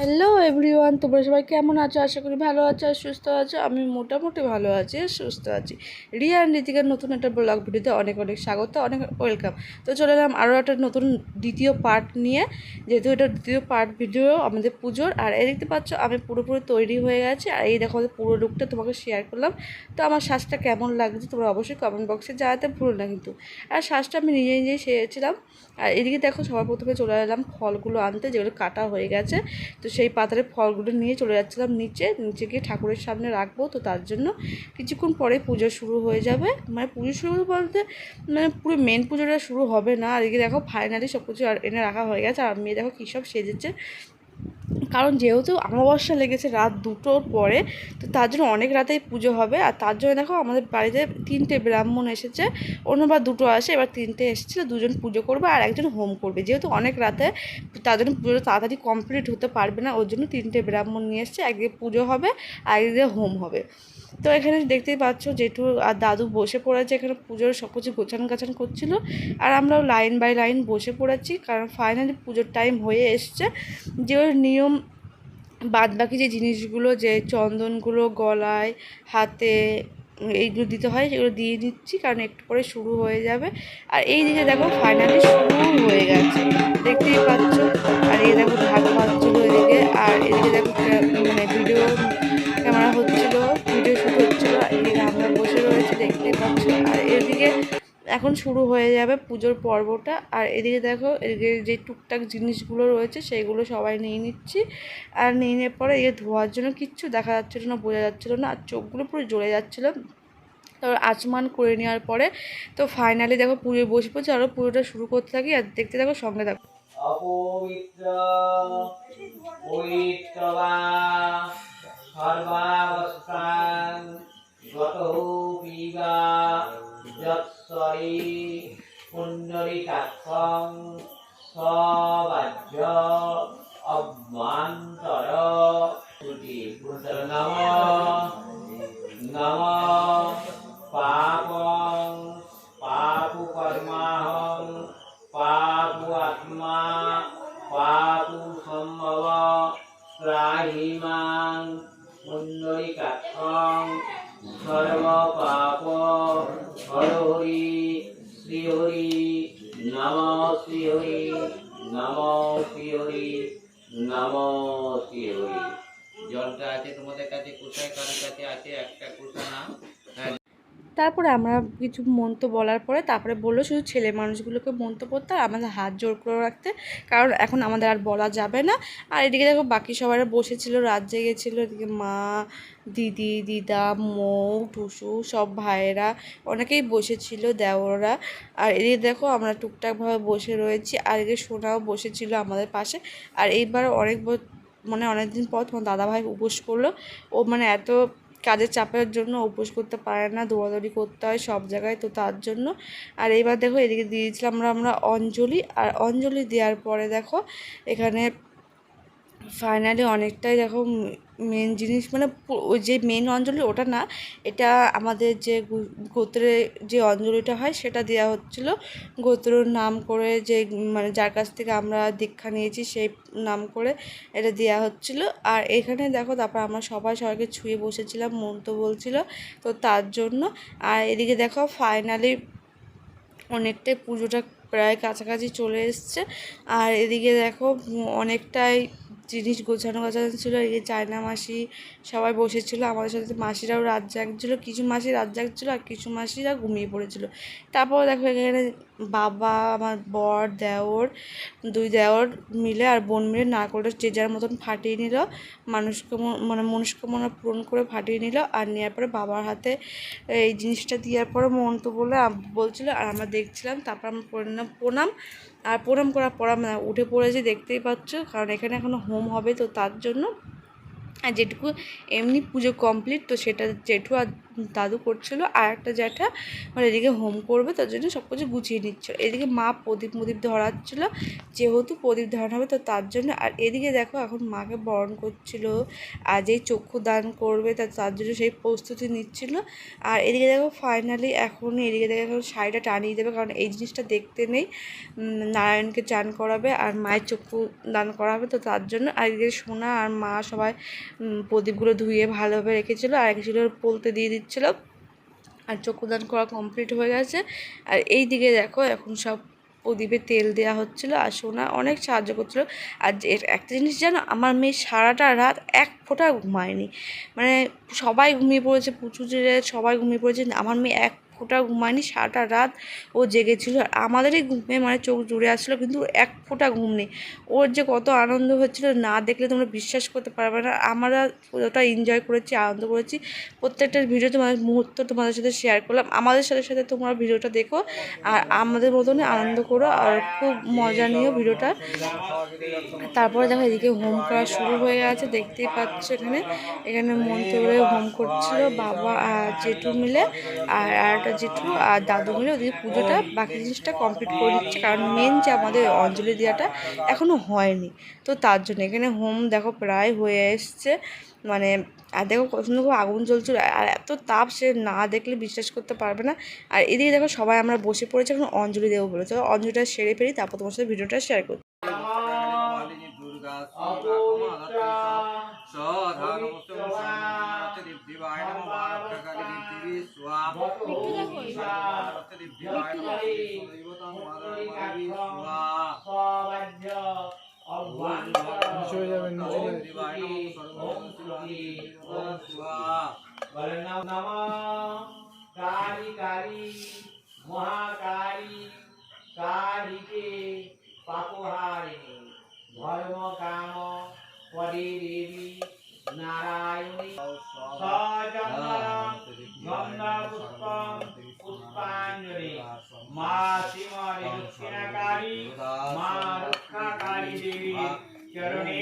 Hello everyone তোমরা সবাই কেমন আছো? আশা করি ভালো আছো আর সুস্থ আছো। আমি মোটামুটি ভালো আছি সুস্থ আছি। রিয়া অ্যান্ড ঋতিকার নতুন একটা ব্লগ ভিডিওতে অনেক অনেক স্বাগত, অনেক ওয়েলকাম তো চলে এলাম আরও একটা নতুন দ্বিতীয় পার্ট নিয়ে। যেহেতু এটা দ্বিতীয় পার্ট ভিডিও আমাদের পুজোর। আর এই দেখতে পাচ্ছ, আমি পুরোপুরি তৈরি হয়ে গেছি। আর এই দেখো, আমাদের পুরো লুকটা তোমাকে শেয়ার করলাম। তো আমার শ্বাসটা কেমন লাগছে তোমরা অবশ্যই কমেন্ট বক্সে জানাতে ভুলো না কিন্তু। আর শ্বাসটা আমি নিজে নিজেই সেরেছিলাম। আর এদিকে দেখো, সবার প্রথমে চলে এলাম ফলগুলো আনতে, যেগুলো কাটা হয়ে গেছে। তো সেই পাতারে ফলগুলো নিয়ে চলে যাচ্ছিলাম নিচে নিচে গিয়ে ঠাকুরের সামনে রাখব, তো তার জন্য কিছুক্ষণ পরে পুজো শুরু হয়ে যাবে। মানে পুজো শুরু বলতে মানে পুরো মেন পুজোটা শুরু হবে না। আর এদিকে দেখো ফাইনালি সব কিছু এনে রাখা হয়ে গেছে। আর মেয়ে দেখো কী সব সেজেছে। কারণ যেহেতু অমাবস্যা লেগেছে রাত দুটোর পরে, তো তার জন্য অনেক রাতেই পুজো হবে। আর তার জন্য দেখো আমাদের বাড়িতে তিনটে ব্রাহ্মণ এসেছে অন্যবার দুটো আসে, এবার তিনটে এসেছিল, দুজন পুজো করবে আর একজন হোম করবে। যেহেতু অনেক রাতে, তার জন্য পুজোটা তাড়াতাড়ি কমপ্লিট হতে পারবে না, ওর জন্য তিনটে ব্রাহ্মণ নিয়ে এসছে, একদিকে পুজো হবে, আর একদিকে হোম হবে। তো এখানে দেখতেই পাচ্ছ জেঠু আর দাদু বসে পড়েছে, এখানে পুজোর সব কিছু গোছান গাছান করছিল। আর আমরাও লাইন বাই লাইন বসে পড়েছি, কারণ ফাইনালি পুজোর টাইম হয়ে এসছে। যে নিয়ম বাদ বাকি যে জিনিসগুলো, যে চন্দনগুলো গলায়, হাতে, এইগুলো দিতে হয়, সেগুলো দিয়ে দিচ্ছি কারণ একটু পরে শুরু হয়ে যাবে। আর এই দিকে দেখো ফাইনালি শুরু হয়ে গেছে। দেখতেই পাচ্ছ। আর এই দেখো ঢাক এখন শুরু হয়ে যাবে পুজোর পর্বটা। আর এদিকে দেখো, এদিকে যে টুকটাক জিনিসগুলো রয়েছে, সেইগুলো সবাই নিয়ে নিচ্ছি। আর নিয়ে নেওয়ার পরে এদিকে ধোয়ার জন্য কিচ্ছু দেখা যাচ্ছিল না, বোঝা যাচ্ছিল না, আর চোখগুলো পুরো জ্বলে যাচ্ছিল। তারপর আচমান করে নেওয়ার পরে, তো ফাইনালি দেখো পুজোয় বসে পড়ছে আরও পুজোটা শুরু করতে থাকি। আর দেখতে দেখো সঙ্গে থাকো। সর্বাবস্থান যৎসরি পুণ্ডরিকাক্ষং সবাজ্য অভ্যন্তর তুটি নম নম পাপং নম জলটা আছে তোমাদের কাছে কোথায়? কারোর কাছে আছে? একটা কোথা না তারপরে আমরা কিছু মন্ত্র বলার পরে তারপরে বলল শুধু ছেলে মানুষগুলোকে মন্ত্র পড়তে আর আমাদের হাত জোর করে রাখতে। কারণ এখন আমাদের আর বলা যাবে না। আর এদিকে দেখো বাকি সবাই বসেছিল, রাত জেগেছিলো। এদিকে মা, দিদি, দিদা, মৌ, টুসু সব ভাইয়েরা অনেকেই বসেছিল, দেওররা। আর এদিকে দেখো আমরা টুকটাকভাবে বসে রয়েছি। আর এদিকে সোনাও বসেছিল আমাদের পাশে। আর এইবার অনেক মানে অনেক দিন পর তোমার দাদাভাই উপোস করল। ও মানে এত কাজের চাপের জন্য উপোস করতে পারে না, দৌড়াদৌড়ি করতে হয় সব জায়গায়, তো তার জন্য। আর এইবার দেখো এদিকে দিয়েছিলাম আমরা আমরা অঞ্জলি, আর অঞ্জলি দেওয়ার পরে দেখো এখানে ফাইনালি অনেকটাই দেখো মেন জিনিস মানে ওই যে মেন অঞ্জলি ওটা না, এটা আমাদের যে গোত্রে যে অঞ্জলিটা হয় সেটা দেওয়া হচ্ছিল। গোত্রর নাম করে যে মানে যার কাছ থেকে আমরা দীক্ষা নিয়েছি সেই নাম করে এটা দেওয়া হচ্ছিল। আর এখানে দেখো তারপর আমরা সবাই সবাইকে ছুঁয়ে বসেছিলাম, মন তো বলছিল, তো তার জন্য। আর এদিকে দেখো ফাইনালি অনেকটাই পুজোটা প্রায় কাছাকাছি চলে এসছে। আর এদিকে দেখো অনেকটাই জিনিস গোছানো গোছানো ছিল, এই চায়না মাসি সবাই বসেছিল, আমাদের সাথে মাসিরাও রাত জাগছিল, কিছু মাসি রাত জাগছিল আর কিছু মাসিরা ঘুমিয়ে পড়েছিল। তারপর দেখো এখানে বাবা, আমার বর, দেওর, দুই দেওর মিলে আর বোন মিলে নারকলটা যে যার মতন ফাটিয়ে নিল, মানুষকে মানে মনস্কামনা পূরণ করে ফাটিয়ে নিল আর নেওয়ার পরে বাবার হাতে এই জিনিসটা দেওয়ার পরে মন্ত্র বলে বলছিল, আর আমরা দেখছিলাম, তারপর আমরা প্রণাম প্রণাম। আর প্রণাম পর আমরা উঠে পড়েছি, দেখতেই পাচ্ছ, কারণ এখানে এখনও হোম হবে তো তার জন্য। আর যেটুকু এমনি পুজো কমপ্লিট তো সেটা জেঠু আর দাদু করছিল আর একটা জ্যাঠা মানে এদিকে হোম করবে, তার জন্য সব কিছু গুছিয়ে নিচ্ছিল। এদিকে মা প্রদীপ মদীপ ধরাচ্ছিল, যেহেতু প্রদীপ ধরানো হবে তো তার জন্য। আর এদিকে দেখো এখন মাকে বরণ করছিল, আর যেই চক্ষু দান করবে তা তার জন্য সেই প্রস্তুতি নিচ্ছিল। আর এদিকে দেখো ফাইনালি এখন, এদিকে দেখো এখন শাড়িটা টানিয়ে দেবে, কারণ এই জিনিসটা দেখতে নেই। নারায়ণকে চান করাবে আর মায়ের চক্ষু দান করা হবে তো তার জন্য। আর এদিকে সোনা আর মা সবাই প্রদীপগুলো ধুয়ে ভালোভাবে রেখেছিলো। আর একগুলো পোলতে দিয়ে দিচ্ছিল আর চক্ষুদান করা কমপ্লিট হয়ে গেছে। আর এই দিকে দেখো, এখন সব প্রদীপে তেল দেওয়া হচ্ছিল আর সোনা অনেক সাহায্য করছিল। আর এর একটা জিনিস জানো, আমার মেয়ে সারাটা রাত এক ফোঁটা ঘুমায়নি। মানে সবাই ঘুমিয়ে পড়েছে পুচু সবাই ঘুমিয়ে পড়েছে, আমার মেয়ে এক ফোঁটা ঘুমায়নি, সারাটা রাত ও জেগেছিল। আর আমাদেরই ঘুমে মানে চোখ জুড়ে আসছিল, কিন্তু এক ফোঁটা ঘুম নেই। ওর যে কত আনন্দ হচ্ছিল, না দেখলে তোমরা বিশ্বাস করতে পারবে না। আমরা ওটা এনজয় করেছি, আনন্দ করেছি। প্রত্যেকটা ভিডিও তোমাদের মুহূর্ত তোমাদের সাথে শেয়ার করলাম। আমাদের সাথে সাথে তোমরা ভিডিওটা দেখো, আর আমাদের মতনই আনন্দ করো, আর খুব মজা নিও ভিডিওটা তারপরে দেখো এদিকে হোম করা শুরু হয়ে গেছে, দেখতেই পাচ্ছ এখানে। এখানে মন্ত্রে হোম করছিল, বাবা আর জেঠু মিলে। আর আর একটা জেঠু আর দাদু মিলে ওদিকে পুজোটা বাকি জিনিসটা কমপ্লিট করে দিচ্ছে কারণ মেন যে আমাদের অঞ্জলি দেওয়াটা এখনও হয়নি তো তার জন্য এখানে হোম দেখো প্রায় হয়ে এসছে মানে আর দেখো কত সুন্দর করে আগুন জ্বলছিল আর এত তাপ সে না দেখলে বিশ্বাস করতে পারবে না আর এদিকে দেখো সবাই আমরা বসে পড়েছি এখন অঞ্জলি দেবো বলে অঞ্জলিটা সেরে ফেরি তারপর তোমার সাথে ভিডিওটা শেয়ার করছি স্বাহা নম কালী কালী মহাকালী কালীকে পাপহারিণী ধর্ম কাম পদে দেবী নারায়ণী সজঙ্গলম গঙ্গা পুষ্পম পুষ্পাঞ্জলি মা শ্রীমণি দক্ষিণাকালী মা রক্ষাকারী দেবী চরণে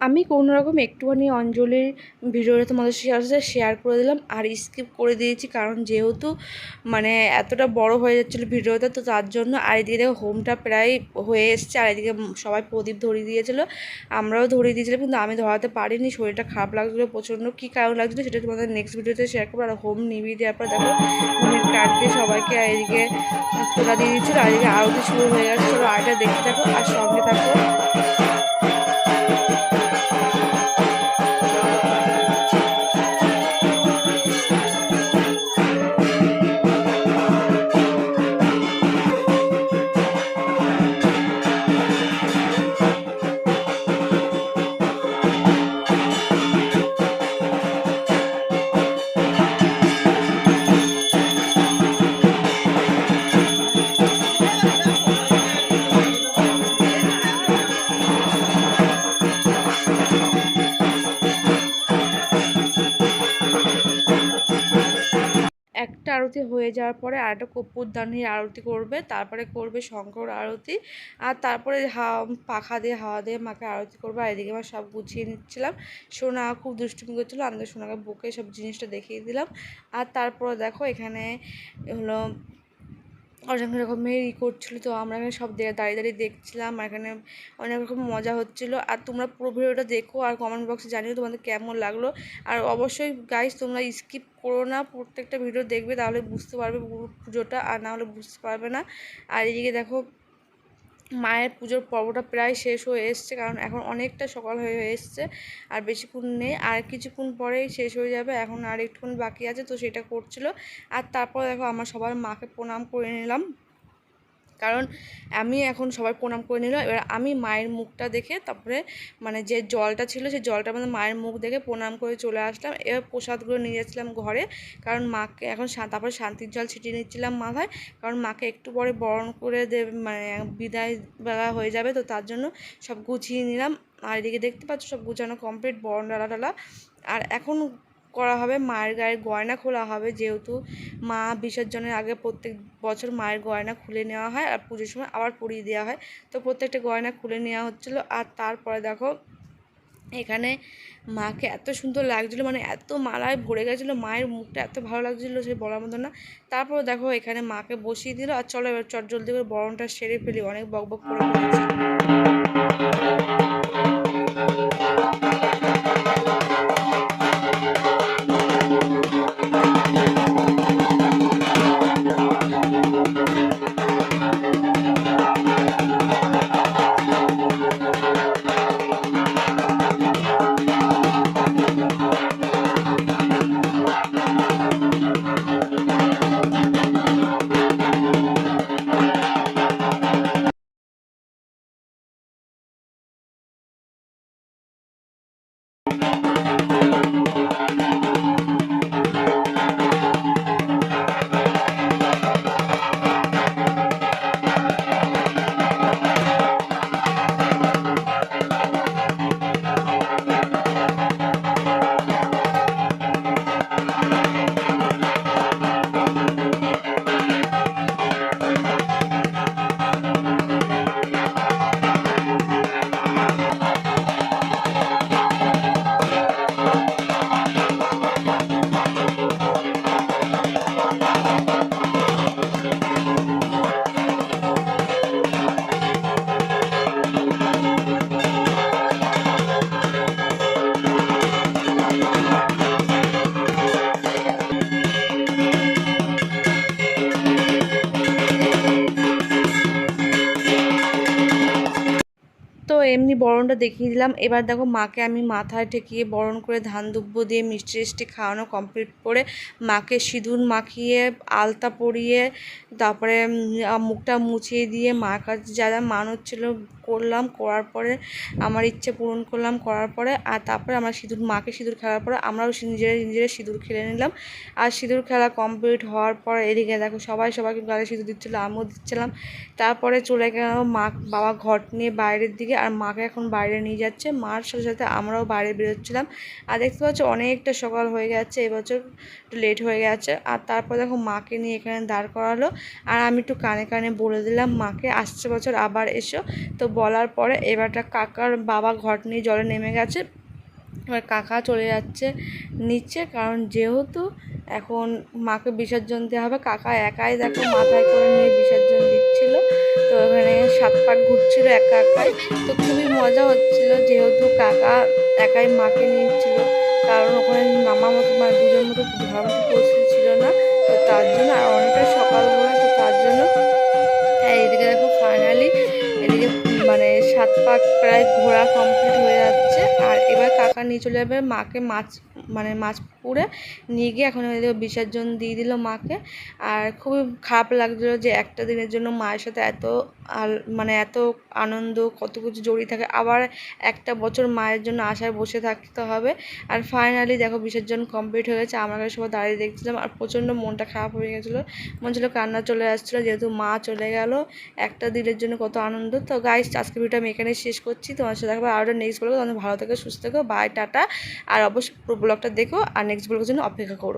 আমি কোনো রকম একটুখানি অঞ্জলির ভিডিওটা তোমাদের সাথে শেয়ার করে দিলাম আর স্কিপ করে দিয়েছি কারণ যেহেতু মানে এতটা বড় হয়ে যাচ্ছিল ভিডিওটা, তো তার জন্য আর এদিকে দেখো হোমটা প্রায় হয়ে এসছে আর এদিকে সবাই প্রদীপ ধরিয়ে দিয়েছিলো, আমরাও ধরিয়ে দিয়েছিলাম কিন্তু আমি ধরাতে পারিনি, শরীরটা খারাপ লাগছিল প্রচণ্ড, কী কারণ লাগছিল সেটা তোমাদের নেক্সট ভিডিওতে শেয়ার করব, আর হোম নিভিয়ে দেওয়ার পর দেখো হোমের কাঠ দিয়ে সবাইকে এদিকে তোলা দিয়ে দিচ্ছিল আর এদিকে আরতি শুরু হয়ে চলো আরটা দেখতে থাকো, আর সঙ্গে থাকো। একটা আরতি হয়ে যাওয়ার পরে আর একটা কপুর দানির আরতি করবে, তারপরে করবে শঙ্কর আরতি, আর তারপরে পাখা দিয়ে হাওয়া দিয়ে মাকে আরতি করবে, আর এদিকে আমার সব গুছিয়ে নিচ্ছিলাম। সোনা খুব দুষ্টুমি করছিল আমাদের সোনাকে বুকে সব জিনিসটা দেখিয়ে দিলাম। আর তারপরে দেখো এখানে হলো অনেক রকমের ই করছিল, তো আমরা এখানে সব দাঁড়িয়ে দাঁড়িয়ে দেখছিলাম। আর এখানে অনেক রকম মজা হচ্ছিল। আর তোমরা পুরো ভিডিওটা দেখো আর কমেন্ট বক্সে জানিও তোমাদের কেমন লাগল। আর অবশ্যই গাইজ তোমরা স্কিপ করো না। প্রত্যেকটা ভিডিও দেখবে, তাহলে বুঝতে পারবে পুরো পুজোটা। আর না হলে বুঝতে পারবে না। আর এদিকে দেখো মায়ের পুজোর পর্বটা প্রায় শেষ হয়ে এসছে, কারণ এখন অনেকটা সকাল হয়ে এসছে, আর বেশিক্ষণ নেই। আর কিছুক্ষণ পরেই শেষ হয়ে যাবে, এখন আর একটুক্ষণ বাকি আছে, তো সেটা করছিল। আর তারপর দেখো, আমার সবার মাকে প্রণাম করে নিলাম। কারণ আমি এখন সবাই প্রণাম করে নিলাম এবার আমি মায়ের মুখটা দেখে তারপরে মানে যে জলটা ছিল, সেই জলটা মানে মায়ের মুখ দেখে প্রণাম করে চলে আসলাম। এবার প্রসাদগুলো নিয়ে যাচ্ছিলাম ঘরে। কারণ মাকে এখন তারপরে শান্তির জল ছিটিয়ে নিচ্ছিলাম মাথায়। কারণ মাকে একটু পরে বরণ করে দেবে মানে বিদায় বেলা হয়ে যাবে, তো তার জন্য সব গুছিয়ে নিলাম। আর এদিকে দেখতে পাচ্ছ সব গুছানো কমপ্লিট বরণ ডালা ডালা আর এখন করা হবে, মায়ের গায়ের গয়না খোলা হবে যেহেতু মা বিসর্জনের আগে প্রত্যেক বছর মায়ের গয়না খুলে নেওয়া হয় আর পুজোর সময় আবার পরিয়ে দেওয়া হয়। তো প্রত্যেকটা গয়না খুলে নেওয়া হচ্ছিল আর তারপরে দেখো, এখানে মাকে এত সুন্দর লাগছিল মানে এত মালায় ভরে গেছিল, মায়ের মুখটা এত ভালো লাগছিল সে বলার মতো না। তারপর দেখো এখানে মাকে বসিয়ে দিল আর চলো এবার চট জলদি করে বরণটা সেরে ফেলি, অনেক বক বক করে এমনি বরণটা দেখিয়ে দিলাম। এবার দেখো মাকে আমি মাথায় ঠেকিয়ে বরণ করে ধান দুব্বো দিয়ে মিষ্টি টিষ্টি খাওয়ানো কমপ্লিট করে মাকে সিঁদুর মাখিয়ে, আলতা পরিয়ে, তারপরে মুখটা মুছিয়ে দিয়ে মার কাছে যারা যা মানত ছিল করলাম, করার পরে আমার ইচ্ছে পূরণ করলাম, করার পরে আর তারপরে আমরা সিঁদুর, মাকে সিঁদুর খেলার পরে আমরাও নিজেরা নিজেরা সিঁদুর খেলে নিলাম। আর সিঁদুর খেলা কমপ্লিট হওয়ার পর এদিকে দেখো সবাই সবাইকে গালে সিঁদুর দিচ্ছিল, আমিও দিচ্ছিলাম। তারপরে চলে গেল মা, বাবা ঘট নিয়ে বাইরের দিকে আর মাকে এখন বাইরে নিয়ে যাচ্ছে। মার সাথে সাথে আমরাও বাইরে বেরোচ্ছিলাম। আর দেখতে পাচ্ছ অনেকটা সকাল হয়ে গেছে, এবছর একটু লেট হয়ে গেছে। আর তারপর দেখো মাকে নিয়ে এখানে দাঁড় করালো। আর আমি একটু কানে কানে বলে দিলাম, মাকে, আসছে বছর আবার এসো। তো বলার পরে এবারটা কাকার বাবা ঘট নিয়ে জলে নেমে গেছে। এবার কাকা চলে যাচ্ছে নিচে, কারণ যেহেতু এখন মাকে বিসর্জন দেওয়া হবে, কাকা একাই দেখো মাথায় করে নিয়ে বিসর্জন দিচ্ছিল। তো ওখানে সাত পাক ঘুরছিল একা একাই। তো খুবই মজা হচ্ছিল যেহেতু কাকা একাই মাকে নিচ্ছিল কারণ ওখানে নামার মতো মানে দুজন মতো ধরার পরিস্থিতি ছিল না। তো তার জন্য আর অনেকটা সকালবেলা তো তার জন্য সাত পাক প্রায় ঘোরা কমপ্লিট হয়ে যাচ্ছে। আর এবার কাকা নিয়ে চলে যাবে মাকে মাছ মানে মাছ পুকুরে নিয়ে গিয়ে এখন এদিকে বিসর্জন দিয়ে দিল মাকে। আর খুবই খারাপ লাগছিল যে একটা দিনের জন্য মায়ের সাথে এত মানে এত আনন্দ, কত কিছু জড়িয়ে থাকে। আবার একটা বছর মায়ের জন্য আশায় বসে থাকতে হবে। আর ফাইনালি দেখো বিসর্জন কমপ্লিট হয়ে গেছে। আমরা সবাই দাঁড়িয়ে দেখছিলাম আর প্রচণ্ড মনটা খারাপ হয়ে গেছিল। মন ছিল কান্না চলে আসছিল, যেহেতু মা চলে গেল। একটা দিনের জন্য কত আনন্দ। তো গাইস আজকে ভিডিও আমি এখানে শেষ করছি। তোমার সাথে দেখব আরও নেক্সট ব্লগে তোমাদের ভালো থেকো, সুস্থ থেকো। By tata. আর অবশ্যই পুরো ব্লগটা দেখো। আর নেক্সট ব্লগের জন্য অপেক্ষা করো।